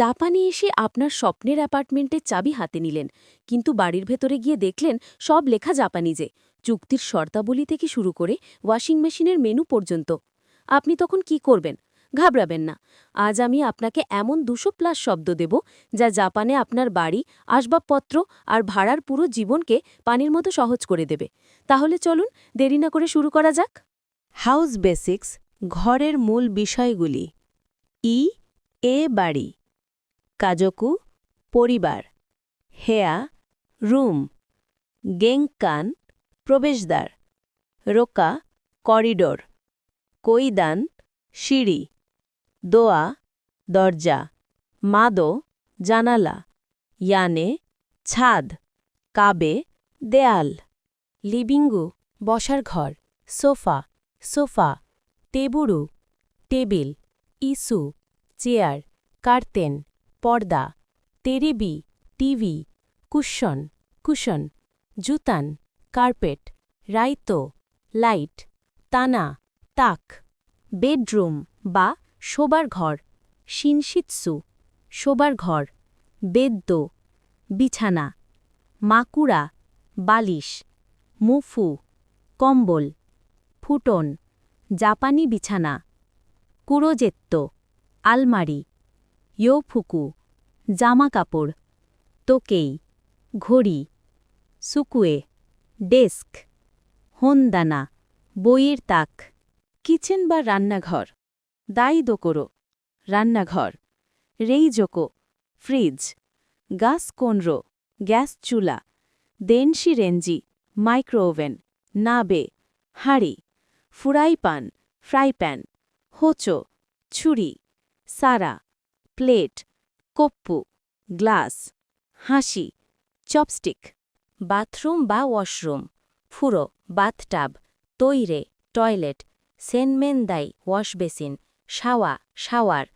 জাপানে এসে আপনার স্বপ্নের অ্যাপার্টমেন্টের চাবি হাতে নিলেন, কিন্তু বাড়ির ভেতরে গিয়ে দেখলেন সব লেখা জাপানিজে। চুক্তির শর্তাবলী থেকে শুরু করে ওয়াশিং মেশিনের মেনু পর্যন্ত। আপনি তখন কি করবেন? ঘাবড়াবেন না। আজ আমি আপনাকে এমন দুশো প্লাস শব্দ দেব, যা জাপানে আপনার বাড়ি, আসবাবপত্র আর ভাড়ার পুরো জীবনকে পানির মতো সহজ করে দেবে। তাহলে চলুন, দেরি না করে শুরু করা যাক। হাউস বেসিক্স, ঘরের মূল বিষয়গুলি। ই, এ বাড়ি। কাজকু, পরিবার, হেয়া, রুম, গেংকান, প্রবেশদ্বার, রোকা, করিডোর, কৈদান, সিঁড়ি, দোয়া, দরজা, মাদো, জানালা, ইয়ানে, ছাদ, কাবে, দেয়াল লিবিঙ্গু বসার ঘর, সোফা সোফা, টেবুরু, টেবিল, ইসু, চেয়ার কার্তেন পর্দা তেরেবি টিভি, কুশন কুশন, জুতান, কার্পেট, রাইতো, লাইট, তানা, তাক, বেডরুম বা শোবার ঘর, শিনশিৎসু, শোবার ঘর বেদ্য বিছানা, মাকুড়া, বালিশ, মুফু, কম্বল, ফুটন, জাপানি বিছানা, কুরোজেত্তো, আলমারি। ইয়োফুকু জামা কাপড় তোকেই ঘড়ি, সুকুয়ে, ডেস্ক, হনদানা, বইয়ের তাক, কিচেন বা রান্নাঘর, দাই দোকরো, রান্নাঘর রেইজোকো ফ্রিজ, গাস কোনরো, গ্যাস চুলা, দেনশি রেঞ্জি মাইক্রোওভেন, নাবে, হাঁড়ি ফুরাই পান ফ্রাই প্যান হোচো, ছুরি, সারা। প্লেট, কপ্পু, গ্লাস, হাসি, চপস্টিক, বাথরুম বা ওয়াশরুম, ফুরো, বাথটাব, তৈরে, টয়লেট সেনমেনদাই ওয়াশ বেসিন, শাওয়া, শাওয়ার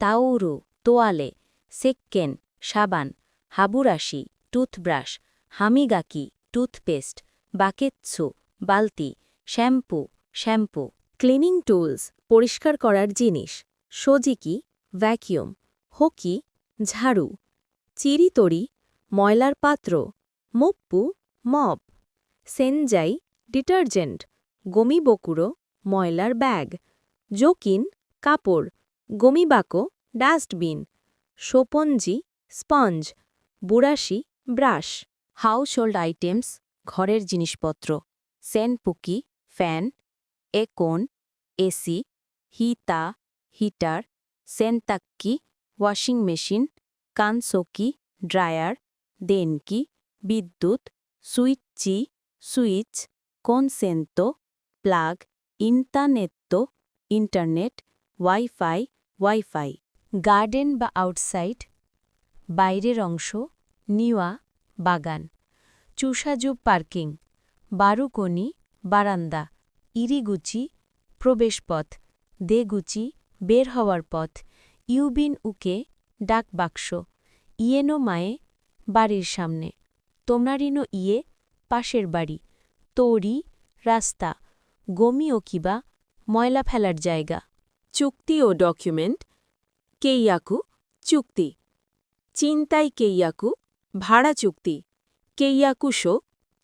তাউরু তোয়ালে, সেক্কেন, সাবান, হাবুরাশি, টুথব্রাশ, হামিগাকি, টুথপেস্ট, বাকেৎসু, বালতি, শ্যাম্পু শ্যাম্পু। ক্লিনিং টুলস, পরিষ্কার করার জিনিস সজিকি ভ্যাকিউম। হকি, ঝাড়ু চিরিতড়ি ময়লার পাত্র, মপ্পু মপ সেনজাই, ডিটারজেন্ট গমিবকুড়ো ময়লার ব্যাগ, জোকিন, কাপড় গমিবাকো ডাস্টবিন সোপঞ্জি স্পঞ্জ, বুড়াশি, ব্রাশ, হাউসহোল্ড আইটেমস, ঘরের জিনিসপত্র, সেনপুকি, ফ্যান একোন এসি, হিতা, হিটার, সেনতাক্কি ওয়াশিং মেশিন, কানসোকি, ড্রায়ার, দেনকি, বিদ্যুৎ, সুইচি, সুইচ, কনসেন্তো, প্লাগ ইন্টারনেত্তো ইন্টারনেট, ওয়াইফাই ওয়াইফাই। গার্ডেন বা আউটসাইড, বাইরের অংশ, নিওয়া, বাগান। চুষাজুব পার্কিং বারুকনি বারান্দা। ইরিগুচি, প্রবেশপথ। দেগুচি, বের হওয়ার পথ। ইউবিন উকে ডাক বাক্স। ইয়েনো মায়ে বাড়ির সামনে। তোমরারিনো ইয়ে পাশের বাড়ি। তৌরি রাস্তা। গমি ও কিবা ময়লা ফেলার জায়গা। চুক্তি ও ডকুমেন্ট। কেইয়াকু চুক্তি। চিন্তাই কেইয়াকু ভাড়া চুক্তি। কেইয়াকুশো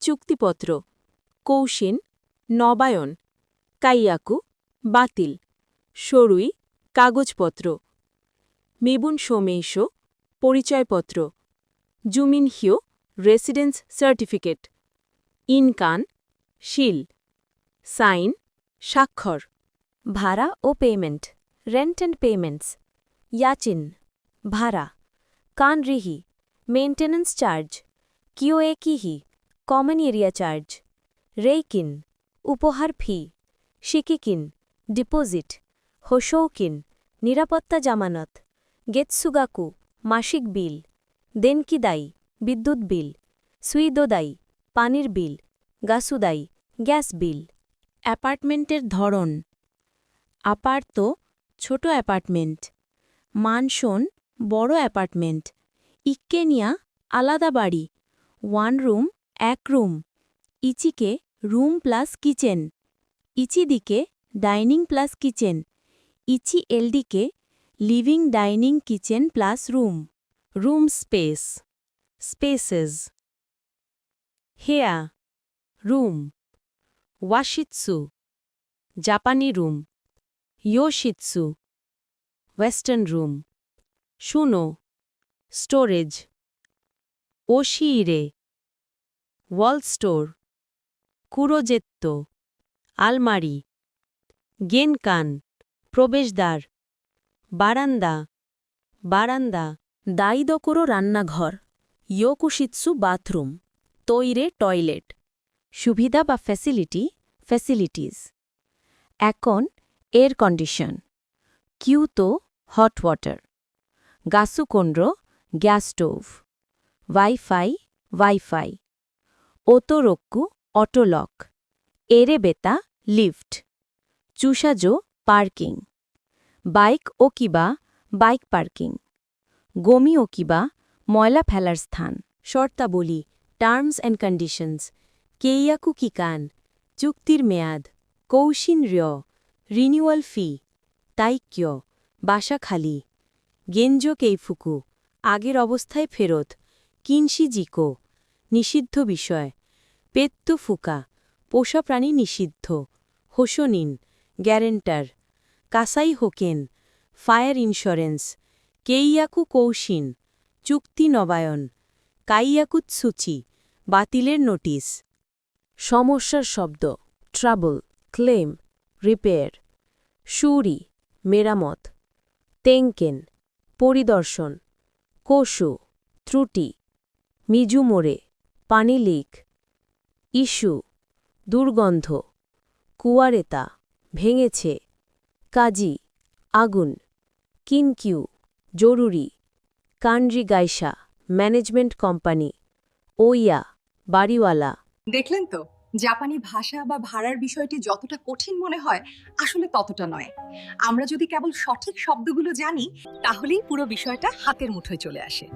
চুক্তিপত্র। কৌশিন নবায়ন। কাইয়াকু বাতিল। সরুই কাগজপত্র। মেবুন সোমেইশ পরিচয়পত্র। জুমিন জুমিনহিও রেসিডেন্স সার্টিফিকেট। ইনকান শিল। সাইন, স্বাক্ষর। ভাড়া ও পেমেন্ট, রেন্ট অ্যান্ড পেমেন্টস। ইয়াচিন, ভাড়া। কানরিহি মেইনটেন্যান্স চার্জ। কিওএ কিহি, কমন এরিয়া চার্জ। রেইকিন, উপহার ফি। শিকিকিন, ডিপোজিট। হোশৌকিন নিরাপত্তা জামানত। গেতসুগাকু মাসিক বিল, দেনকিদাই, বিদ্যুৎ বিল, সুইদোদাই, পানির বিল, গাসুদাই, গ্যাস বিল। অ্যাপার্টমেন্টের ধরন। আপার্ত, ছোট অ্যাপার্টমেন্ট। মানশন বড় অ্যাপার্টমেন্ট। ইক্কেনিয়া, আলাদা বাড়ি। ওয়ান রুম, এক রুম। ইচিকে, রুম প্লাস কিচেন। ইচিদিকে, dining plus kitchen. Itchy LDK living dining kitchen plus room room space spaces হেয়া রুম ওয়াশিৎসু জাপানি রুম ইয়োশিৎসু ওয়েস্টার্ন রুম শুনো স্টোরেজ ওশিইরে ওয়াল স্টোর কুরোজেত্তো আলমারি গেনকান প্রবেশদ্বার বারান্দা। বারান্দা, দাইদকোরো রান্নাঘর, ইয়োকুশিৎসু বাথরুম, তৈরে টয়লেট। সুবিধা বা ফ্যাসিলিটি, ফ্যাসিলিটিস। এখন, এয়ার কন্ডিশন। কিউতো, হট ওয়াটার। গাসুকোন্ড্র, gas stove. Wifi wifi. ওতোরক্কু, auto lock. এরে বেতা লিফট। চুসাজো পার্কিং। বাইক ও কিবা, বাইক পার্কিং। গমি ও কিবা, ময়লা ফেলার স্থান। শর্তাবলী, টার্মস অ্যান্ড কন্ডিশনস। কেইয়াকু কিকান চুক্তির মেয়াদ। কৌশিন র্য। Renewal fee. তাইক্য। বাসা খালি। গেঞ্জো কেইফুকু। আগের অবস্থায় ফেরত। কিনশি জিকো। নিষিদ্ধ বিষয়। পেত্তু ফুকা। পোষা প্রাণী নিষিদ্ধ। হোসনিন গ্যারেন্টার। কাসাই হোকেন, ফায়ার ইন্স্যুরেন্স, কেইয়াকু কৌশিন, চুক্তি নবায়ন কাইয়াকুৎসুচি বাতিলের নোটিশ। সমস্যার শব্দ, ট্রাবল, ক্লেম, রিপেয়ার, সুরি, মেরামত তেঙ্কেন পরিদর্শন কোশু ত্রুটি মিজুমোড়ে পানি লিক, ইস্যু, দুর্গন্ধ, কুয়ারেতা, ভেঙেছে। কাজী, আগুন, কিনকিউ, জরুরি, কান্ড্রি গাইসা, ম্যানেজমেন্ট কোম্পানি, ওইয়া, বাড়িওয়ালা। দেখলেন তো, জাপানি ভাষা বা ভাড়ার বিষয়টি যতটা কঠিন মনে হয়, আসলে ততটা নয়। আমরা যদি কেবল সঠিক শব্দগুলো জানি, তাহলেই পুরো বিষয়টা হাতের মুঠোয় চলে আসে।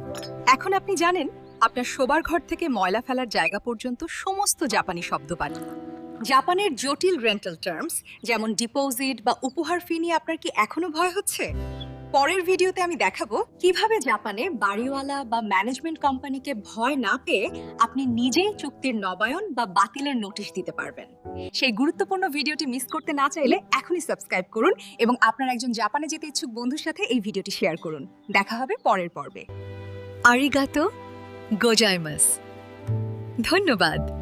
এখন আপনি জানেন, আপনার শোবার ঘর থেকে ময়লা ফেলার জায়গা পর্যন্ত সমস্ত জাপানি শব্দ পান। জাপানের জটিল রেন্টাল টার্মস যেমন ডিপোজিট বা উপহার ফি নিয়ে আপনার কি এখনও ভয় হচ্ছে? পরের ভিডিওতে আমি দেখাবো কীভাবে জাপানে বাড়িওয়ালা বা ম্যানেজমেন্ট কোম্পানিকে ভয় না পেয়ে আপনি নিজেই চুক্তির নবায়ন বা বাতিলের নোটিশ দিতে পারবেন। সেই গুরুত্বপূর্ণ ভিডিওটি মিস করতে না চাইলে এখনই সাবস্ক্রাইব করুন এবং আপনার একজন জাপানে যেতে ইচ্ছুক বন্ধুর সাথে এই ভিডিওটি শেয়ার করুন। দেখা হবে পরের পর্বে। আরিগাতো গোজাইমাস ধন্যবাদ